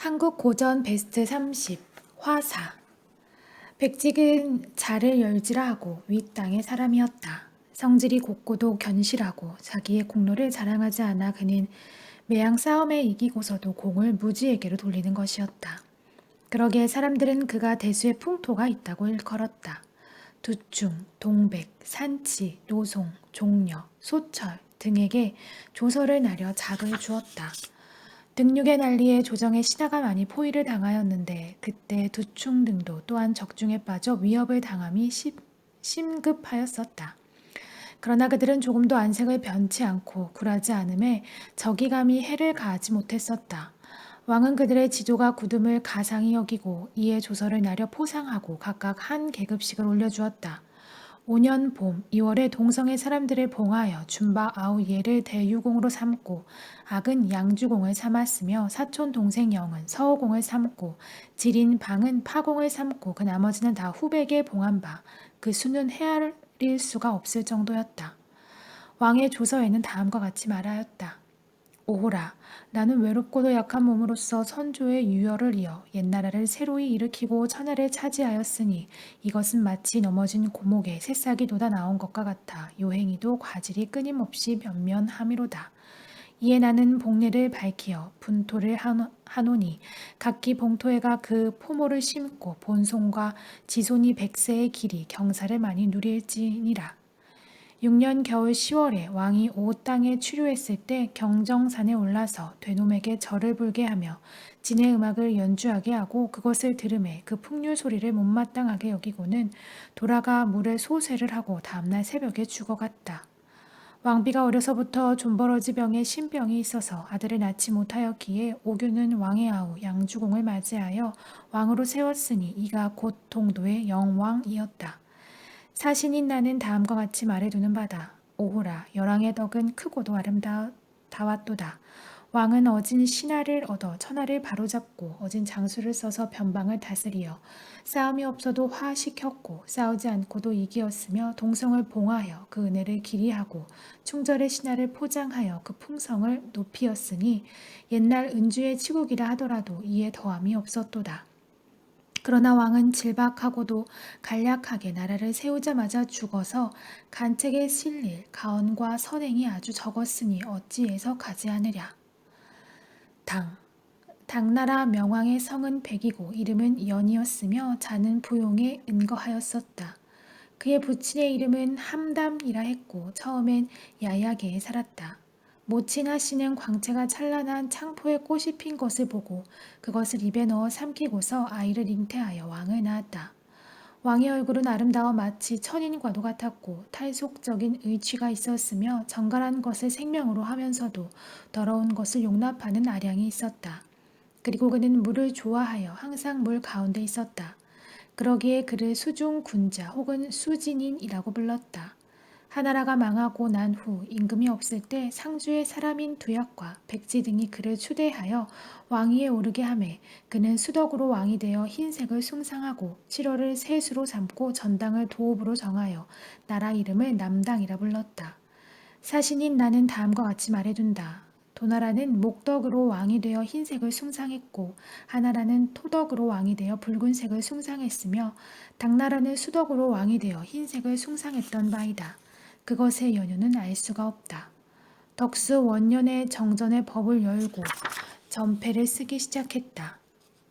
한국 고전 베스트 30 화사 백직은 자를 열지라 하고 윗땅의 사람이었다. 성질이 곱고도 견실하고 자기의 공로를 자랑하지 않아 그는 매양 싸움에 이기고서도 공을 무지에게로 돌리는 것이었다. 그러기에 사람들은 그가 대수의 풍토가 있다고 일컬었다. 두충, 동백, 산치, 노송, 종려, 소철 등에게 조서를 나려 작을 주었다. 등육의 난리에 조정의 신하가 많이 포위를 당하였는데 그때 두충 등도 또한 적중에 빠져 위협을 당함이 심, 심급하였었다. 그러나 그들은 조금도 안색을 변치 않고 굴하지 않음에 적이 감히 해를 가하지 못했었다. 왕은 그들의 지조가 굳음을 가상히 여기고 이에 조서를 나려 포상하고 각각 한 계급씩을 올려주었다. 5년 봄 2월에 동성의 사람들을 봉하여 준바 아우예를 대유공으로 삼고 악은 양주공을 삼았으며 사촌 동생 영은 서호공을 삼고 지린 방은 파공을 삼고 그 나머지는 다 후백에 봉한 바 그 수는 헤아릴 수가 없을 정도였다. 왕의 조서에는 다음과 같이 말하였다. 오호라, 나는 외롭고도 약한 몸으로서 선조의 유혈을 이어 옛나라를 새로이 일으키고 천하를 차지하였으니 이것은 마치 넘어진 고목에 새싹이 돋아 나온 것과 같아 요행이도 과질이 끊임없이 변면함이로다. 이에 나는 복례를 밝히어 분토를 하노- 하노니 각기 봉토에가 그 포모를 심고 본송과 지손이 백세의 길이 경사를 많이 누릴지니라. 6년 겨울 10월에 왕이 오 땅에 추류했을 때 경정산에 올라서 되놈에게 절을 불게 하며 진의 음악을 연주하게 하고 그것을 들음에 그 풍류 소리를 못마땅하게 여기고는 돌아가 물에 소쇠를 하고 다음날 새벽에 죽어갔다. 왕비가 어려서부터 존버러지 병에 신병이 있어서 아들을 낳지 못하였기에 오규는 왕의 아우 양주공을 맞이하여 왕으로 세웠으니 이가 곧 동도의 영왕이었다. 사신인 나는 다음과 같이 말해두는 바다. 오호라, 열왕의 덕은 크고도 아름다웠도다. 왕은 어진 신하를 얻어 천하를 바로잡고 어진 장수를 써서 변방을 다스리어 싸움이 없어도 화시켰고 싸우지 않고도 이기었으며 동성을 봉하여 그 은혜를 기리하고 충절의 신하를 포장하여 그 풍성을 높이었으니 옛날 은주의 치국이라 하더라도 이에 더함이 없었도다. 그러나 왕은 질박하고도 간략하게 나라를 세우자마자 죽어서 간책에 실릴 가언과 선행이 아주 적었으니 어찌해서 가지 않으랴. 당 당나라 명왕의 성은 백이고 이름은 연이었으며 자는 부용에 은거하였었다. 그의 부친의 이름은 함담이라 했고 처음엔 야야게에 살았다. 모친아 씨는 광채가 찬란한 창포에 꽃이 핀 것을 보고 그것을 입에 넣어 삼키고서 아이를 잉태하여 왕을 낳았다. 왕의 얼굴은 아름다워 마치 천인과도 같았고 탈속적인 의취가 있었으며 정갈한 것을 생명으로 하면서도 더러운 것을 용납하는 아량이 있었다. 그리고 그는 물을 좋아하여 항상 물 가운데 있었다. 그러기에 그를 수중 군자 혹은 수진인이라고 불렀다. 하나라가 망하고 난 후 임금이 없을 때 상주의 사람인 두약과 백지 등이 그를 추대하여 왕위에 오르게 하매 그는 수덕으로 왕이 되어 흰색을 숭상하고 7월을 세수로 삼고 전당을 도읍으로 정하여 나라 이름을 남당이라 불렀다. 사신인 나는 다음과 같이 말해둔다. 도나라는 목덕으로 왕이 되어 흰색을 숭상했고 하나라는 토덕으로 왕이 되어 붉은색을 숭상했으며 당나라는 수덕으로 왕이 되어 흰색을 숭상했던 바이다. 그것의 연유는 알 수가 없다. 덕수 원년에 정전의 법을 열고 전패를 쓰기 시작했다.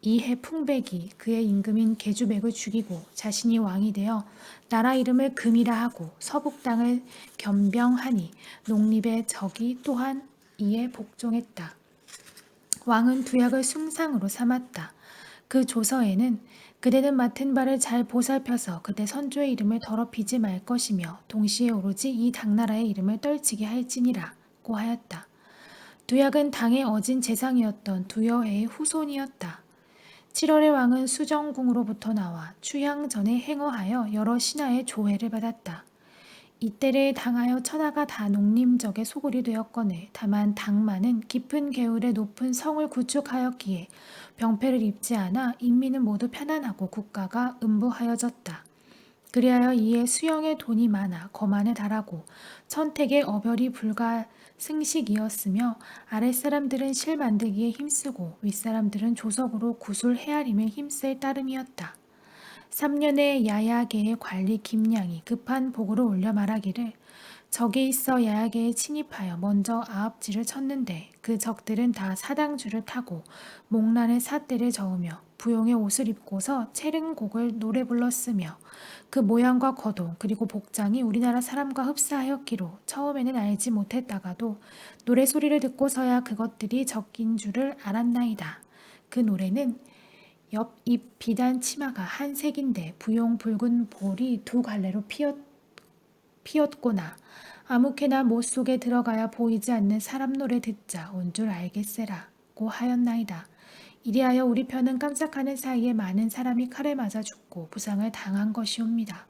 이해 풍백이 그의 임금인 계주백을 죽이고 자신이 왕이 되어 나라 이름을 금이라 하고 서북 땅을 겸병하니 농립의 적이 또한 이에 복종했다. 왕은 두약을 숭상으로 삼았다. 그 조서에는 그대는 맡은 바를 잘 보살펴서 그대 선조의 이름을 더럽히지 말 것이며 동시에 오로지 이 당나라의 이름을 떨치게 할지니라고 하였다. 두약은 당의 어진 재상이었던 두여의 후손이었다. 7월의 왕은 수정궁으로부터 나와 추향 전에 행어하여 여러 신하의 조회를 받았다. 이때를 당하여 천하가 다 농림적의 소굴이 되었거늘 다만 당만은 깊은 개울에 높은 성을 구축하였기에 병폐를 입지 않아 인민은 모두 편안하고 국가가 음부하여졌다. 그리하여 이에 수영의 돈이 많아 거만에 달하고 천택의 어별이 불가 승식이었으며 아랫사람들은 실 만들기에 힘쓰고 윗사람들은 조석으로 구슬 헤아림에 힘쓸 따름이었다. 3년의 야야계의 관리 김양이 급한 복으로 올려 말하기를 적에 있어 야야계에 침입하여 먼저 아합지를 쳤는데 그 적들은 다 사당줄을 타고 목란에 사대를 저으며 부용의 옷을 입고서 체릉곡을 노래 불렀으며 그 모양과 거동 그리고 복장이 우리나라 사람과 흡사하였기로 처음에는 알지 못했다가도 노래 소리를 듣고서야 그것들이 적인 줄을 알았나이다. 그 노래는 옆입 비단 치마가 한 색인데 부용 붉은 볼이 두 갈래로 피었, 피었구나. 아무케나 못 속에 들어가야 보이지 않는 사람 노래 듣자 온 줄 알겠세라고 하였나이다. 이리하여 우리 편은 깜짝하는 사이에 많은 사람이 칼에 맞아 죽고 부상을 당한 것이옵니다.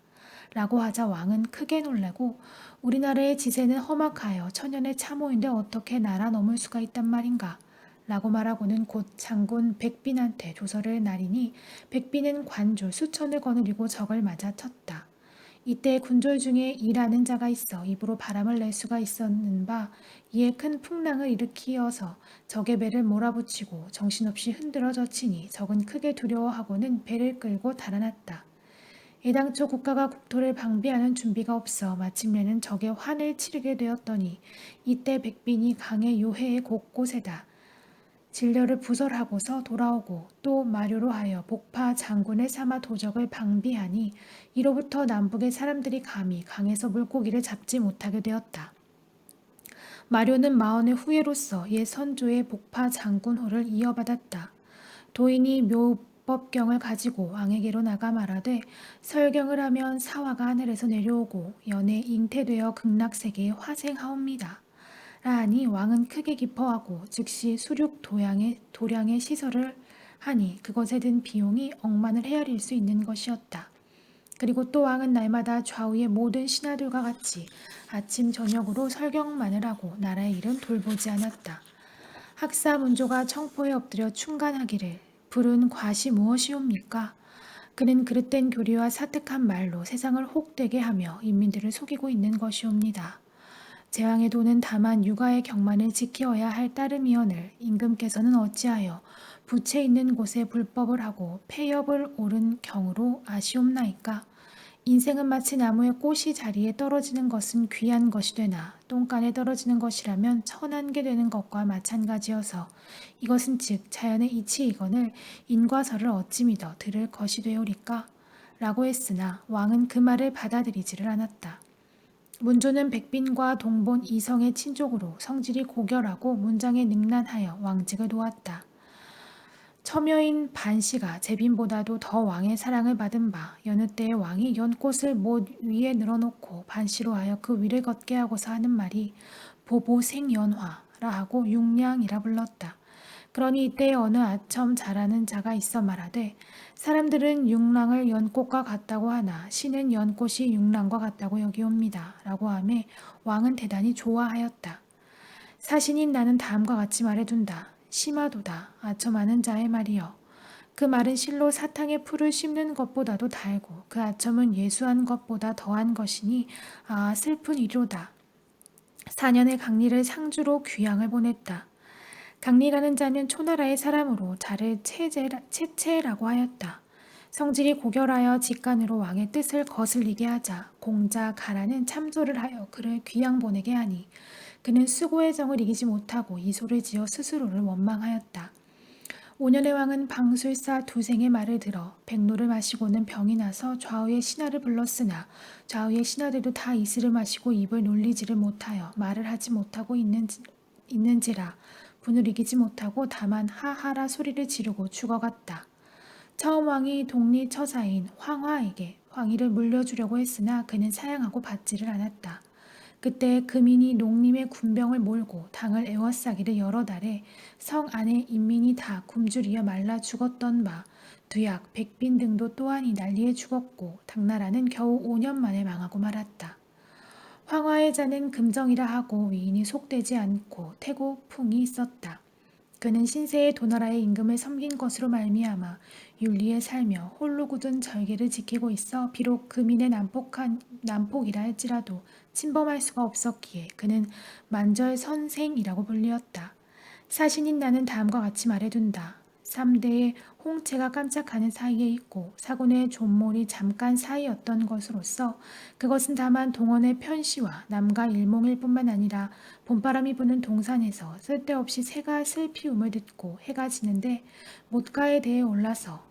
라고 하자 왕은 크게 놀라고 우리나라의 지세는 험악하여 천연의 참호인데 어떻게 날아 넘을 수가 있단 말인가? 라고 말하고는 곧 장군 백빈한테 조서를 나리니 백빈은 관주 수천을 거느리고 적을 맞아 쳤다. 이때 군졸 중에 일하는 자가 있어 입으로 바람을 낼 수가 있었는 바 이에 큰 풍랑을 일으키어서 적의 배를 몰아붙이고 정신없이 흔들어 젖히니 적은 크게 두려워하고는 배를 끌고 달아났다. 애당초 국가가 국토를 방비하는 준비가 없어 마침내는 적의 환을 치르게 되었더니 이때 백빈이 강의 요해의 곳곳에다 진려를 부설하고서 돌아오고 또 마료로 하여 복파 장군의 삼아 도적을 방비하니 이로부터 남북의 사람들이 감히 강에서 물고기를 잡지 못하게 되었다. 마료는 마언의 후예로서 옛 선조의 복파 장군호를 이어받았다. 도인이 묘법경을 가지고 왕에게로 나가 말하되 설경을 하면 사화가 하늘에서 내려오고 연에 잉태되어 극락세계에 화생하옵니다. 라하니 왕은 크게 기뻐하고 즉시 수륙 도량의, 도량의 시설을 하니 그것에 든 비용이 억만을 헤아릴 수 있는 것이었다. 그리고 또 왕은 날마다 좌우의 모든 신하들과 같이 아침 저녁으로 설경만을 하고 나라의 일은 돌보지 않았다. 학사 문조가 청포에 엎드려 충간하기를 불은 과시 무엇이옵니까? 그는 그릇된 교리와 사특한 말로 세상을 혹되게 하며 인민들을 속이고 있는 것이옵니다. 제왕의 도는 다만 육아의 경만을 지키어야 할 따름이오늘 임금께서는 어찌하여 부채 있는 곳에 불법을 하고 폐업을 옳은 경우로 아시옵나이까? 인생은 마치 나무의 꽃이 자리에 떨어지는 것은 귀한 것이 되나 똥간에 떨어지는 것이라면 천한 게 되는 것과 마찬가지여서 이것은 즉 자연의 이치이거늘 인과설을 어찌 믿어 들을 것이 되오리까? 라고 했으나 왕은 그 말을 받아들이지를 않았다. 문조는 백빈과 동본 이성의 친족으로 성질이 고결하고 문장에 능란하여 왕직을 도왔다. 처녀인 반씨가 제빈보다도 더 왕의 사랑을 받은 바 여느 때의 왕이 연꽃을 못 위에 늘어놓고 반씨로 하여 그 위를 걷게 하고서 하는 말이 보보생연화라 하고 육량이라 불렀다. 그러니 이때 어느 아첨 잘하는 자가 있어 말하되 사람들은 육랑을 연꽃과 같다고 하나 신은 연꽃이 육랑과 같다고 여기옵니다. 라고 하매 왕은 대단히 좋아하였다. 사신인 나는 다음과 같이 말해둔다. 심하도다. 아첨하는 자의 말이여. 그 말은 실로 사탕에 풀을 씹는 것보다도 달고 그 아첨은 예수한 것보다 더한 것이니 아 슬픈 이로다. 4년의 강리를 상주로 귀양을 보냈다. 강리라는 자는 초나라의 사람으로 자를 채채라고 하였다. 성질이 고결하여 직간으로 왕의 뜻을 거슬리게 하자 공자 가라는 참소를 하여 그를 귀양 보내게 하니 그는 수고의 정을 이기지 못하고 이소를 지어 스스로를 원망하였다. 5년의 왕은 방술사 두생의 말을 들어 백로를 마시고는 병이 나서 좌우의 신하를 불렀으나 좌우의 신하들도 다 이슬을 마시고 입을 놀리지를 못하여 말을 하지 못하고 있는지, 있는지라 분을 이기지 못하고 다만 하하라 소리를 지르고 죽어갔다. 처음 왕이 독리 처사인 황화에게 황희를 물려주려고 했으나 그는 사양하고 받지를 않았다. 그때 금인이 농림의 군병을 몰고 당을 에워싸기를 여러 달에 성 안의 인민이 다 굶주리어 말라 죽었던 바 두약, 백빈 등도 또한 이 난리에 죽었고 당나라는 겨우 5년 만에 망하고 말았다. 황화의 자는 금정이라 하고 위인이 속되지 않고 태고풍이 있었다. 그는 신세의 도나라의 임금을 섬긴 것으로 말미암아 윤리에 살며 홀로 굳은 절개를 지키고 있어 비록 금인의 난폭한 난폭이라 할지라도 침범할 수가 없었기에 그는 만절 선생이라고 불리었다. 사신인 나는 다음과 같이 말해둔다. 3대의 홍채가 깜짝하는 사이에 있고 사군의 존몰이 잠깐 사이였던 것으로서 그것은 다만 동원의 편시와 남과 일몽일 뿐만 아니라 봄바람이 부는 동산에서 쓸데없이 새가 슬피 움을 듣고 해가 지는데 못가에 대해 올라서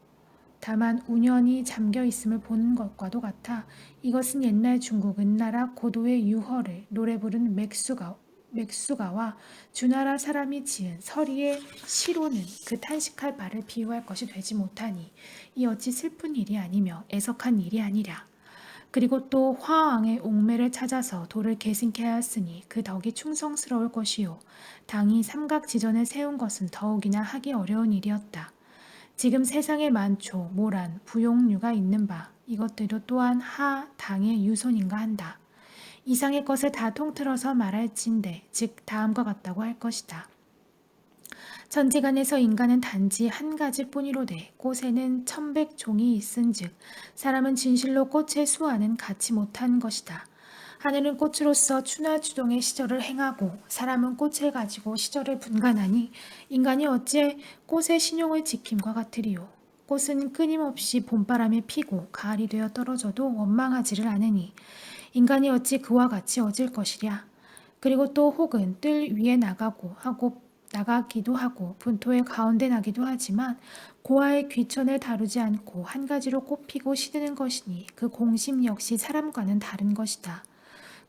다만 운연히 잠겨 있음을 보는 것과도 같아 이것은 옛날 중국 은나라 고도의 유허를 노래 부른 맥수가 맥수가와 주나라 사람이 지은 서리의 시로는 그 탄식할 바를 비유할 것이 되지 못하니 이 어찌 슬픈 일이 아니며 애석한 일이 아니랴. 그리고 또 화왕의 옥매를 찾아서 돌을 계승케 하였으니 그 덕이 충성스러울 것이요. 당이 삼각지전을 세운 것은 더욱이나 하기 어려운 일이었다. 지금 세상에 많죠. 모란, 부용류가 있는 바 이것들도 또한 하 당의 유손인가 한다. 이상의 것을 다 통틀어서 말할진대 즉 다음과 같다고 할 것이다. 천지간에서 인간은 단지 한 가지 뿐이로되 꽃에는 천백 종이 있은즉 사람은 진실로 꽃의 수와는 같이 못한 것이다. 하늘은 꽃으로서 추나추동의 시절을 행하고 사람은 꽃을 가지고 시절을 분간하니 인간이 어찌 꽃의 신용을 지킴과 같으리요. 꽃은 끊임없이 봄바람에 피고 가을이 되어 떨어져도 원망하지를 않으니 인간이 어찌 그와 같이 어질 것이랴. 그리고 또 혹은 뜰 위에 나가고 하고 나가기도 하고 분토의 가운데 나기도 하지만 고아의 귀천을 다루지 않고 한 가지로 꼽히고 시드는 것이니 그 공심 역시 사람과는 다른 것이다.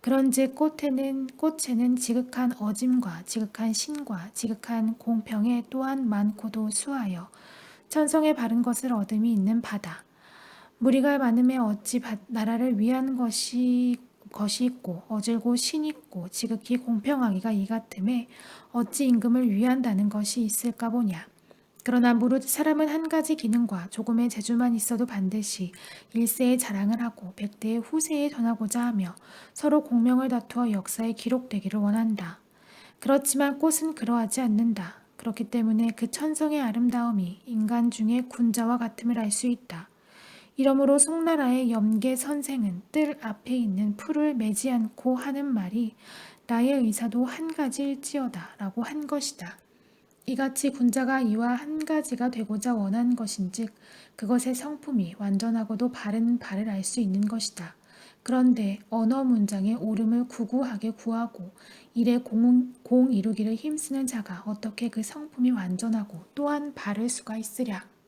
그런즉 꽃에는 꽃에는 지극한 어짐과 지극한 신과 지극한 공평에 또한 많고도 수하여 천성에 바른 것을 얻음이 있는 바다. 무리가 많음에 어찌 바- 나라를 위한 것이 것이 있고 어질고 신 있고 지극히 공평하기가 이 같음에 어찌 임금을 위한다는 것이 있을까 보냐. 그러나 무릇 사람은 한 가지 기능과 조금의 재주만 있어도 반드시 일세에 자랑을 하고 백대의 후세에 전하고자 하며 서로 공명을 다투어 역사에 기록되기를 원한다. 그렇지만 꽃은 그러하지 않는다. 그렇기 때문에 그 천성의 아름다움이 인간 중에 군자와 같음을 알 수 있다. 이러므로 송나라의 염계 선생은 뜰 앞에 있는 풀을 매지 않고 하는 말이 나의 의사도 한 가지일지어다 라고 한 것이다. 이같이 군자가 이와 한 가지가 되고자 원한 것인즉 그것의 성품이 완전하고도 바른 바를 알 수 있는 것이다. 그런데 언어 문장의 옳음을 구구하게 구하고 일에 공, 공 이루기를 힘쓰는 자가 어떻게 그 성품이 완전하고 또한 바를 수가 있으랴.